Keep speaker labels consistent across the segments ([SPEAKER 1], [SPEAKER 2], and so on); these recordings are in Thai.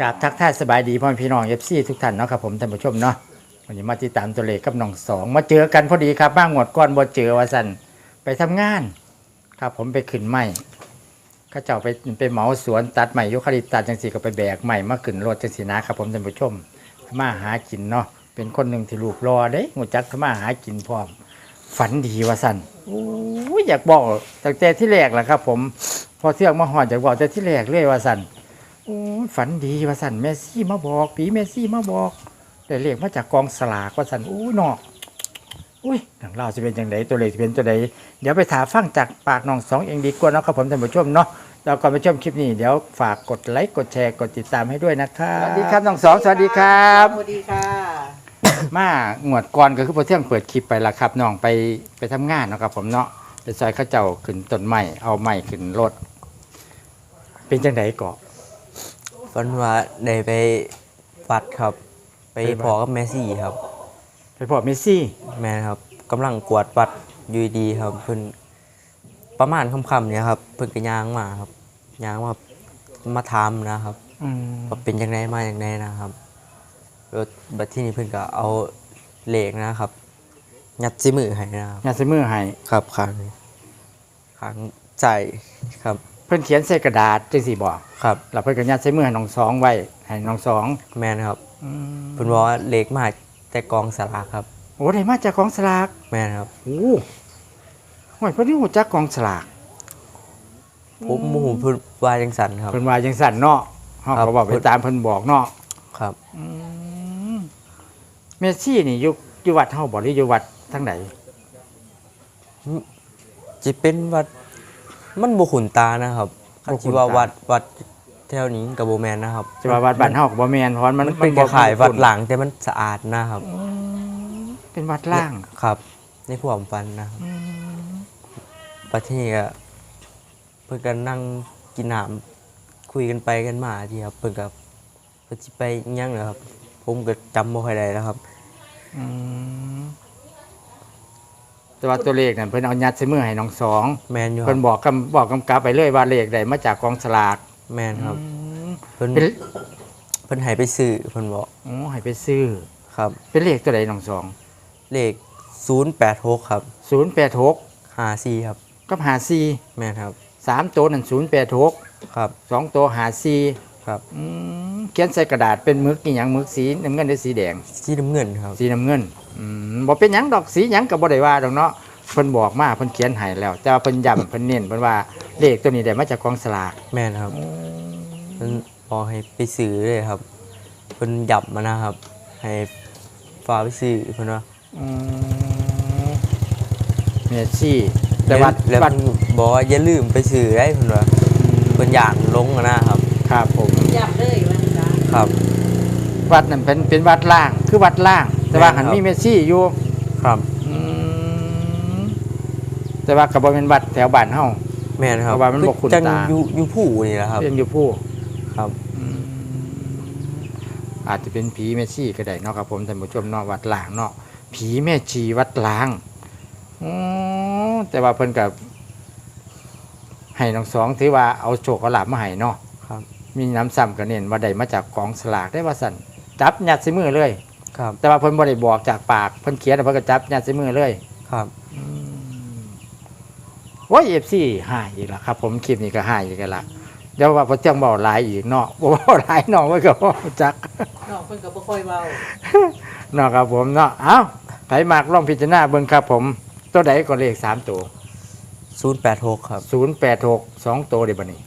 [SPEAKER 1] กราบทักทายสบายดีพ่อแม่พี่น้องเอฟซีทุกท่านเนาะครับผมท่านผู้ชมเนาะวันนี้มาติดตามตัวเลขกับน้องสองมาเจอกันพอดีครับบ้างหมดก่อนบ่เจอว่าสันไปทำงาน ครับผมไปขึ้นไม้เข้าเจ้าไปไปเหมาสวนตัดไม้ยุคาลิปตัสจังสีก็ไปแบกไม้มาขึ้นรถจังสีนะครับผมท่านผู้ชมมาหากินเนาะเป็นคนหนึ่งที่ลูกรอเด้งูจักทำมาหากินพร้อม ฝันดีว่าสันโอ้ยอยากบอกตั้งแต่ที่แรกแหละครับ ผมพอเที่ยงมาหอดอยากบอกแต่ที่แรกเลยว่าสัน โอ้ยฝันดีว่าสันแมซี่มาบอกผีแมซี่มาบอกแต่เลขมาจากกองสลากว่าสันอู้ยเนอกอุ้ยหนังเล่าจะเป็นจังไดตัวเลขจะเป็นตัวใดเดี๋ยวไปถามฟังจากปากน้องสองเองดีกว่าเนาะครับผมท่านผู้ชมเนาะเราก่อนไปชมคลิปนี้เดี๋ยวฝากกดไลค์กดแชร์กดติดตามให้ด้วยนะครับสวัสดีครับน้องสองสวัสดีครับ
[SPEAKER 2] สวัสดีค่ะ
[SPEAKER 1] มางวดก่อนก็คือพอเที่ยงเปิดคลิปไปละครับน้องไปไปทำงานเนาะครับผมเนาะไปซอยเข้าเจ้าขึ้นต้นไม้เอาไม้ขึ้นรถเป็นจังไดเกาะ
[SPEAKER 3] ฝันว่าได้ไปวัดครับ ไป
[SPEAKER 1] ไปวัด
[SPEAKER 3] พอกับแมซี่ครับ
[SPEAKER 1] ไปพอเมซี่
[SPEAKER 3] แม่ครับกำลังกวาดวัดอยูดีๆครับเพิ่นประมาณค่ำๆเนี่ยครับเพิ่นก็ย่างมาครับย่างมามาถามนะครับ
[SPEAKER 1] อืม
[SPEAKER 3] ว่าเป็นยังไงมาอย่างไงนะครับแล้วบัดที่นี้เพิ่นก็เอาเหล็กนะครับ ยัดซิมือให้นะครับ
[SPEAKER 1] งานซื้อมือให้
[SPEAKER 3] ครับข้างนี้ข้างใจครับ
[SPEAKER 1] เพิ่นเขียนใส่กระดาษจังสี่บอก
[SPEAKER 3] ครับ
[SPEAKER 1] แล้วเพิ่นก็ยัดใส่มือให้น้องสองไว้ให้น้องสอง
[SPEAKER 3] แม่นครับเพิ่นบอกว่าเหล็กมาแต่กองสลากครับ
[SPEAKER 1] โอ้ได้มาจากกองสลาก
[SPEAKER 3] แม่นครับ
[SPEAKER 1] โอ้โหเพิ่นนี่หูจักกองสลาก
[SPEAKER 3] ผมโมโหเพิ่นว่าจังสันครับ
[SPEAKER 1] เพิ่นว่าจังสั่นเนาะเฮา
[SPEAKER 3] ครั
[SPEAKER 1] ก็
[SPEAKER 3] บ
[SPEAKER 1] บอกไปตามเพิ่นบอกเนาะ
[SPEAKER 3] ครับ
[SPEAKER 1] อืมเมสซี่นี่อยู่อยู่วัดเฮาบ่หรืออยู่วัดทางไหน
[SPEAKER 3] จะเป็นวัด มันบุขุนตานะครับ
[SPEAKER 1] บ่ขุนตา
[SPEAKER 3] คิดว่าวัดวัดแถวนี้กับโบแมนนะครับ
[SPEAKER 1] จะว่าวัดบ้านเฮาก็บ่แม่นเพราะมัน
[SPEAKER 3] มันเป็น
[SPEAKER 1] บ่
[SPEAKER 3] ขายๆวัดหลังแต่มันสะอาดนะครับ
[SPEAKER 1] เป็นวัดล่าง
[SPEAKER 3] ครับ ในความฝันนะครับประเทศก็เพื่อนกันนั่งกินน้ำคุยกันไปกันมาทีครับ เพื่อนกับเพื่อนสิไปอิหยังเหรอครับ ผมก็จำบ่ค่อยได้แล้วครับ
[SPEAKER 1] อืม แต่ว่าตัวเลขนั่นเพิ่นเอายัดใส่มือให้น้องสอง
[SPEAKER 3] แมนอยู่ค
[SPEAKER 1] เพิ่
[SPEAKER 3] รั
[SPEAKER 1] น
[SPEAKER 3] บ
[SPEAKER 1] บอกกำบอกกำกับไปเลยว่าเลขใดมาจากกองสลาก
[SPEAKER 3] แมนครับ
[SPEAKER 1] อืม
[SPEAKER 3] เพิ่น
[SPEAKER 1] เป็น
[SPEAKER 3] เพิ่นให้ไปซื้อเพิ่นบอก
[SPEAKER 1] โอ้ให้ไปซื้อ
[SPEAKER 3] ครับ
[SPEAKER 1] เป็นเลขตัวใดน้องสอง
[SPEAKER 3] เลข086ครับ
[SPEAKER 1] ศูนย์แปดหก
[SPEAKER 3] 54ครับ
[SPEAKER 1] กับหาซี
[SPEAKER 3] แม่นครับ
[SPEAKER 1] สามตัวนั่นศูนย์แปดหก
[SPEAKER 3] ครับ
[SPEAKER 1] สองตัวหาซี
[SPEAKER 3] ครับ
[SPEAKER 1] อืมเขียนใส่กระดาษเป็นมึกกี่หยังมึกสีน้ำเงินหรือสีแดง
[SPEAKER 3] สีน้ำเงินครับ
[SPEAKER 1] สีน้ำเงินอืมบ่เป็นหยังดอกสีหยังก็บ่ได้ว่าดอกเนาะเพิ่นบอกมาเพิ่นเขียนให้แล้ว แต่ว่าเพิ่นย้ำเพิ่นเน้นเพิ่นว่าเลขตัวนี้ได้มาจากกองสลาก
[SPEAKER 3] แม่นครับเพิ่นบอกให้ไปซื้อเลยครับเพิ่นหยับมานะครับ ให้ฟ้าไปซื้อเพิ่นว่า
[SPEAKER 1] อืมเมสซี่แต่วัด
[SPEAKER 3] แล้ว
[SPEAKER 1] วัด
[SPEAKER 3] เพิ่นบอกว่าอย่าลืมไปซื้อได้เพิ่นว่าเพิ่นย่านลงอะนะครับ
[SPEAKER 1] ครับผม
[SPEAKER 2] ย้ำเลยวันจ้า
[SPEAKER 3] ครับ
[SPEAKER 1] วัดนั่นเป็นเป็นวัดล่าง คือวัดล่าง แต่ว่า
[SPEAKER 3] แม่นครั
[SPEAKER 1] หั
[SPEAKER 3] บ
[SPEAKER 1] นมีเมสซี่อยู่
[SPEAKER 3] ครับ
[SPEAKER 1] อืมแต่ว่าก็บ่เป็นวัดแถวบ้านเฮา
[SPEAKER 3] แม่นครับ
[SPEAKER 1] เพราะว่ามันบ่คุ้น
[SPEAKER 3] จัง
[SPEAKER 1] ตา
[SPEAKER 3] อยู่อยู่ผู้นี่แหละครับ
[SPEAKER 1] เป็นอยู่ผู้
[SPEAKER 3] ครับ
[SPEAKER 1] อาจจะเป็นผีแม่ชีก็ได้เนาะครับผมท่านผู้ชมเนาะวัดล้างเนาะผีแม่ชีวัดล้างออแต่ว่าเพิ่นกับให้น้องสองถือว่าเอาโชคเอาลาบมาให้เนาะ
[SPEAKER 3] ครับ
[SPEAKER 1] มีน้ำซ้ำก็เน้นว่าได้มาจากกองสลากได้ว่าสั่นจับยัดใส่มือเลย
[SPEAKER 3] ครับ
[SPEAKER 1] แต่ว่าเพิ่นบ่ได้บอกจากปากเพิ่นเขียนแล้วเพิ่นก็จับยัดใส่มือเลย
[SPEAKER 3] ครับ
[SPEAKER 1] โอ้ย FC หายอีกแล้วครับ ผมคลิปนี้ก็หายอีกแล้วล่ะเดี๋ยวว่าพอเที่ยงเบาหลายอีกเนาะบ่เว้าหลายเนาะไว้ก็บ่รู้จัก
[SPEAKER 2] น้องเพิ่นก็บ่ค่อยเว้า
[SPEAKER 1] เนาะครับผมเนาะเอ้าไผมากลองพิจารณาเบิ่งครับผม ตัวใดก็เลขสามตัว
[SPEAKER 3] 086ครับ
[SPEAKER 1] ศูนย์แปดหกสองตัวเดี๋ยวบัดนี้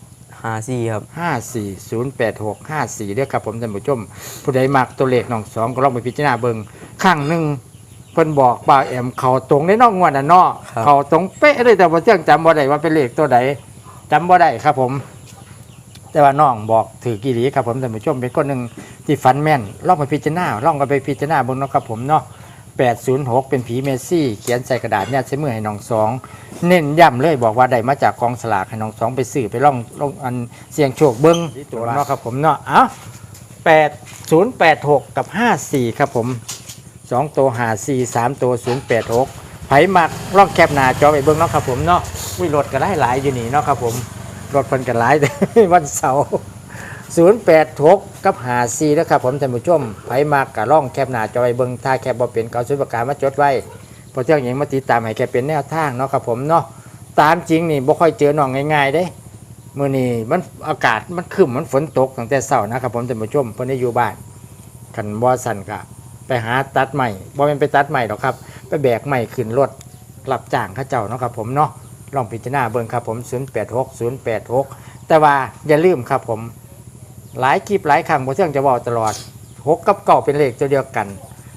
[SPEAKER 3] 54ครับ
[SPEAKER 1] ห้าสี่ศูนย์แปดหกห้าสี่เด้อครับผมท่านผู้ชมผู้ใดมักตัวเลขน้องสองก็ลองไปพิจารณาเบิ่งข้างหนึ่งเพิ่นบอกบ่าวแอมเขาตรงในนอกงวดน่ะเนาะ
[SPEAKER 3] ครับ
[SPEAKER 1] เขาตรงเป๊ะเลยแต่ว่าเจ้งจำบ่ได้ว่าเป็นเลขตัวใดจำบ่ได้ครับ ผม แต่ว่าน้องบอกถือกี่หลีครับผมท่านผู้ชมเป็นคนหนึ่งที่ฝันแม่นลองไปพิจารณาลองก็ไปพิจารณาเบิ่งเนาะครับผมเนาะ 806 เป็นผีเมสซี่ เขียนใส่กระดาษเนี่ยใช้มือให้น้องสองเน้นย้ำเลยบอกว่าได้มาจากกองสลากให้น้องสองไปซื้อไปล่องลองอันเสียงโชคเบิ้งตัวเนาะครับผมเนาะเอ้าแปดศูนย์แปดหกกับห้าสี่ครับผมสองตัวหาสี่สามตัวศูนย์แปดหกไผมักล่องแคบหนาจอไปเบิ้งเนาะครับผมเนาะวิรถก็ได้หลายอยู่นี่เนาะครับผมรถเพิ่นกันหลายวันเสาร์ 086 กับ54นะครับผมท่านผู้ชมไผมากกะล่องแคปหนาจอยเบิงถ้าแคปบ่เป็นก็เอาสุดประกามาจดไว้พราะเที่ยงหยังมาติดตามให้แกเป็นแนวทางเนาะครับผมเนาะตามจริงนี่บ่ค่อยเจอน้องง่ายๆเด้มื้อนี้มันอากาศมันครึ้มมันฝนตกตั้งแต่เช้านะครับผมท่านผู้ชมเพิ่นได้อยู่บ้านคันบ่สั่นก็ไปหาตัดใหม่บ่แม่นไปตัดใหม่หรอกครับ ไปแบกใหม่ขึ้นรถรับจ้างเขาเจ้าเนาะครับผมเนาะลองพิจารณาเบิ่งครับผม 086 086 แต่ว่าอย่าลืมครับผม หลายคลิปหลายครั้งบ่เที่ยงจะบอกตลอดหกกับเก่าเป็นเลขตัวเดียวกัน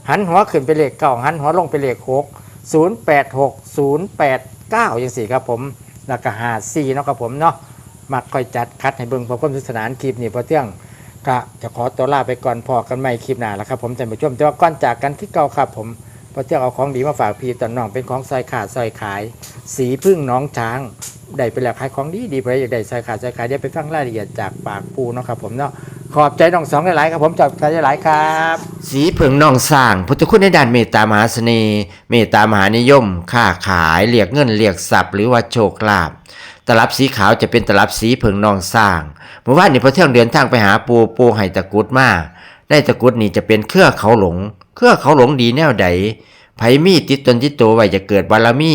[SPEAKER 1] หันหัวขึ้นเป็นเลขเก่าหันหัวลงเป็นเลขหกศูนย์แปดหกศูนย์แปดเก้าอย่างสี่ครับผมแล้วก็หาสี่เนาะครับผมเนาะมักค่อยจัดคัดให้เบิ่งพอความสนุกสนานคลิปนี้พอเที่ยงก็จะขอตัวลาไปก่อนพอกันใหม่คลิปหน้าแล้วครับผมท่านผู้ชมแต่ว่าก่อนจากกันที่เก่าครับผมพอเที่ยงเอาของดีมาฝากพี่ตอนน้องเป็นของซอยขาดซอยขาย สีพึ่งน้องช้าง ได้ไปแล้วขายของดีดีไปอยากได้ใส่ขาดใส่ขาเดี๋ยวไปฟังรายละเอียดจากปากปูเนาะครับผมเนาะขอบใจน้องสองหลายๆครับผมจับใจหลายๆครับ
[SPEAKER 4] สีเผิงนองสร้างพุทธคุณในด้านเมตตามหาเสน่ห์เมตตามหานิยม ค้าขายเรียกเงินเรียกทรัพย์หรือว่าโชคลาภตลับสีขาวจะเป็นตลับสีเผิงนองสร้างเมื่อวานนี้พอเที่ยงเดินทางไปหาปูปูไห้ตะกุดมาได้ตะกุดนี่จะเป็นเครือเขาหลง เครือเขาหลงดีแนวใดไผมีติดตนติดตัวไว้จะเกิดบารมี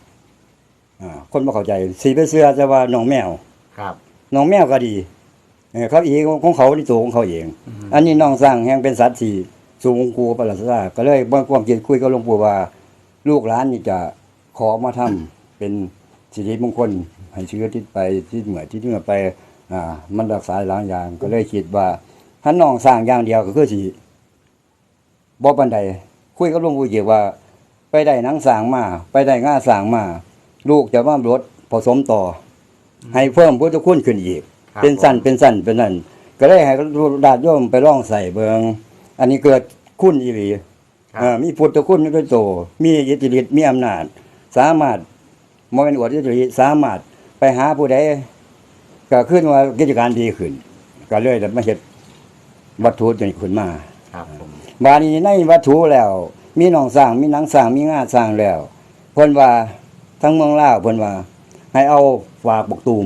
[SPEAKER 5] อ่าคนบ่เข้าใจสีไปเสื้อจะว่าน้องแมว
[SPEAKER 1] ครับ
[SPEAKER 5] น้องแมวก็ดีเออเขาอีกของเขาที่ตัวของเขาเอง อันนี้น้องสร้างแห่งเป็นสัตว์ที่สูงกูประหลาดซาก็เลยบ่ความคิดคุยกับหลวงปู่ว่า ลูกหลานนี่จะขอมาทำเป็นสิริมงคลให้เชื้อที่ไปที่เหมือที่เหนือไปอ่ามันรักษาหลายอย่าง ก็เลยคิดว่าถ้าน้องสร้างอย่างเดียวก็คือสิบ่ปานใดคุยกับหลวงปู่เกี่ยวว่า ไปได้หนังสร้างมา ไปได้ง่าสร้างมา ลูกจะว่ารถผสมต่ออให้เพิ่มพุทธคุณขึ้นอีก
[SPEAKER 1] ครับ
[SPEAKER 5] เป็นสั้นเป็นสั้นเป็นนั่นก็เลยให้ดาดโยมไปร่องใส่เบิงอันนี้เกิดคุณอีหลี
[SPEAKER 1] ครับ
[SPEAKER 5] อ่ามีพุทธคุณมีเป็นโตมีอิทธิฤทธิ์มีอำนาจ สามารถมเป็นอวดอิทธิฤทธิ์สามารถไปหาผู้ใดก็ขึ้นว่ากิจการดีขึ้น ก็เลยได้มาเฮ็ดวัตถุตัวนี้ขึ้นมา
[SPEAKER 1] ครับผม
[SPEAKER 5] บาดนี้ในวัตถุแล้ว มีหนองสร้างมีหนังสร้างมีงาสร้างแล้วเพิ่นว่า ทั้งเมืองลาวเพิ่นว่า ให้เอาฝากบกตูม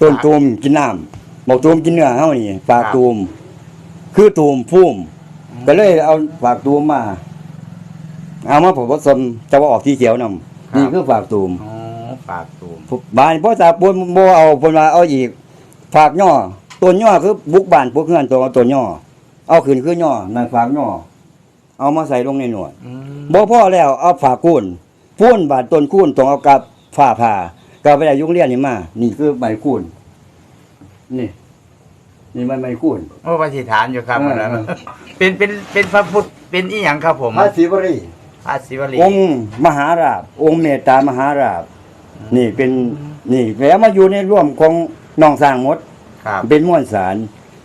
[SPEAKER 5] ต้นตูมกินน้ำบกตูมกินเนื้อเฮานี่ฝากตูม คือตูมพุ่มก็เลยเอาฝากตูมมา เอามาผมผสมจะว่าออกที่เขียวนำนี่คือฝากตูม
[SPEAKER 1] อ๋อปากตูม
[SPEAKER 5] บานพ่อตาปนบ่เอาเพิ่นว่าเอาอีกฝากย่อต้นย่อคือบุกบ้านพวกเฮือนตัวต้นย่อเอาขึ้นคือย่อนั่นฝากย่อเอามาใส่ลงในหนวด
[SPEAKER 1] อืม
[SPEAKER 5] บ่พอแล้วเอาฝากคูน พูนบาดต้นคูนต้องเอากับฝ้าผ่าก็เอาไปได้ยุงเรียนนี่มานี่คือใบคูนนี่ นี่มันใบคูน
[SPEAKER 1] โอ้ปฏิฐานอยู่ครับ
[SPEAKER 5] เออ
[SPEAKER 1] อันนั้นเป็นเป็นเป็นพระพุทธเป็นอีหยังครับผม
[SPEAKER 5] พระศิวรี
[SPEAKER 1] พระศิวลี
[SPEAKER 5] องค์มหาราบ องค์เมตตามหาราบ นี่เป็นนี่แล้วมาอยู่ในร่วมของน้องสร้างหมด
[SPEAKER 1] ครับ
[SPEAKER 5] เป็นม้วนสาร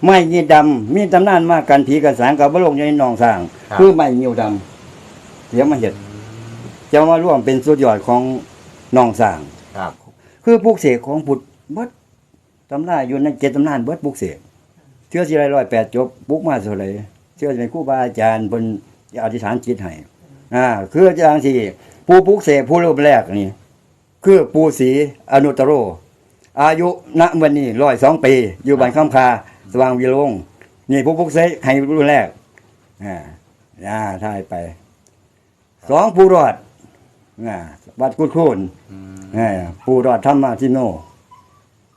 [SPEAKER 5] ไม้ยีดำมีตำนานมากกันผีกันสารกับบลงในหนองสร้าง
[SPEAKER 1] ครับ
[SPEAKER 5] คือไม้เหี่ยวดำเดี๋ยวมาเห็ด จะมาร่วมเป็นสุดยอดของหนองสร้าง
[SPEAKER 1] ครับ
[SPEAKER 5] คือปลูกเสกของพุทธเบิดตำนานอยู่ในเจ็ดตำนานเบิดปลูกเสกเชื่อสิไรร้อยแปดจบปลูกมาเท่าไหรเชื่อสิเป็นครูบาอาจารย์เพิ่นอธิษฐานจิตให้อ่าคืออาจารย์ที่ผู้ปลูกเสกผู้รูปแรกนี่คือปู่ศรีอนุตตโร อายุณวันนี้ร้อยสองปี อยู่บ้านข้ามคาสว่างวิโรงนี่ผู้พุกเสกให้รุ่นแรกอ่าอ่าท่ายไปสองผู้รอด อ่าวัดกุดคูนอ่าผู้รอดธรรมาทิโน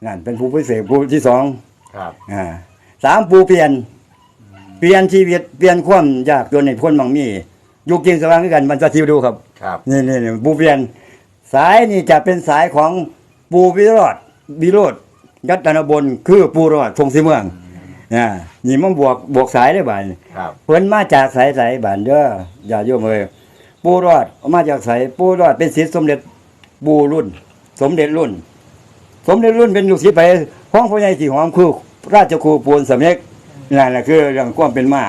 [SPEAKER 5] นั่นเป็นผู้พิเศษผู้ที่สอง
[SPEAKER 1] ครับ
[SPEAKER 5] อ่าสามผู้เปลี่ยน เปลี่ยนชีวิตเปลี่ยนความยากจนในพ้นบางมีอยู่กินสว่างด้วยกันมันจะทิวดูครับ
[SPEAKER 4] ครับ
[SPEAKER 5] นี่นี่นี่ปูเปลี่ยน สายนี่จะเป็นสายของปูวิโรธวิโรธยัตนบนคือปูรอดพงศิเมืองอ่านี่มันบวกบวกสายได้บ่าย
[SPEAKER 4] ครับ
[SPEAKER 5] เพิ่นมาจากสายสายบ้านเด้ออย่าโยมเอ้ย ปูรอดมาจากสายปูรอดเป็นศิษย์สมเด็จปูรุ่น สมเด็จรุ่น สมเด็จรุ่นเป็นลูกศิษย์ไปของพ่อใหญ่ที่หอมคือราชครูปูนสำเร็จนั่นแหละคือเรื่องความเป็นมา